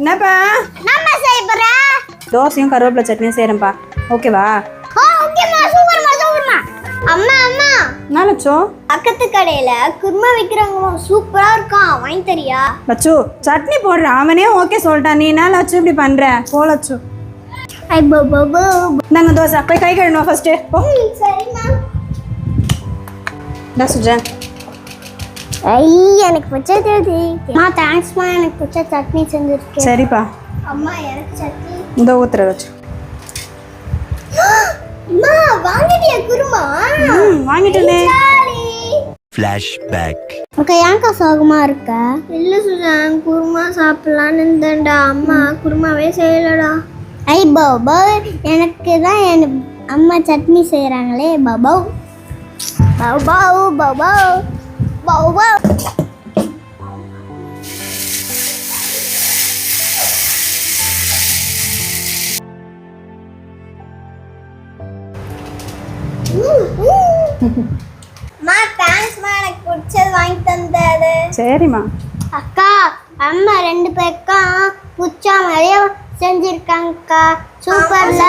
என்னப்பா? நம்ம செய்ய போற? தோசையும் கருவேப்பிலை சட்னியும் செய்கிறேன்ப்பா ஓகேவா? ஓ ஓகேம்மா சூப்பர்மா சூப்பர்மா. அம்மா அம்மா. என்ன லட்சோ பக்கத்து கடையில குருமா விற்கிறவங்க சூப்பரா இருக்கான். வாங்கி தரியா. லட்சு சட்னி போடுறேன் அவனே ஓகே சொல்லிட்டான். நீ என்ன லட்சு இப்படி பண்ற? போ லட்சு ஐ போ போ போ. இந்தாங்க தோசை. போய் கை கழுவணும் ஃபர்ஸ்ட்டு போ சரிம்மா. சுஜன். ஐ எனக்கு பிடிச்சது அம்மா தேங்க்ஸ்மா எனக்கு பிடிச்ச சட்னி செஞ்சிருக்கேன். சரிப்பா. அம்மா எனக்கு சட்னி. இந்த ஊத்துற லட்சு அம்மா வாங்கிட்டியா குருமா? ம் வாங்கிட்டேனே. Flashback. ஓகே ஏன்க்கா சோகமா இருக்க? இல்ல சுஜான் குருமா சாப்பிடலான்னு இருந்தேன்டா. அம்மா குருமாவே செய்யலடா. ஐ பாபா எனக்கு தான் என் அம்மா சட்னி செய்கிறாங்களே பாபா பாபா பாபா பாபா அம்மா தேங்க்ஸ்மா எனக்கு பிடிச்சது வாங்கி தந்தது சரிம்மா. அக்கா அம்மா ரெண்டு பேருக்கும் புச்சா மாதிரியே செஞ்சிருக்காங்கக்கா. சூப்பர்ல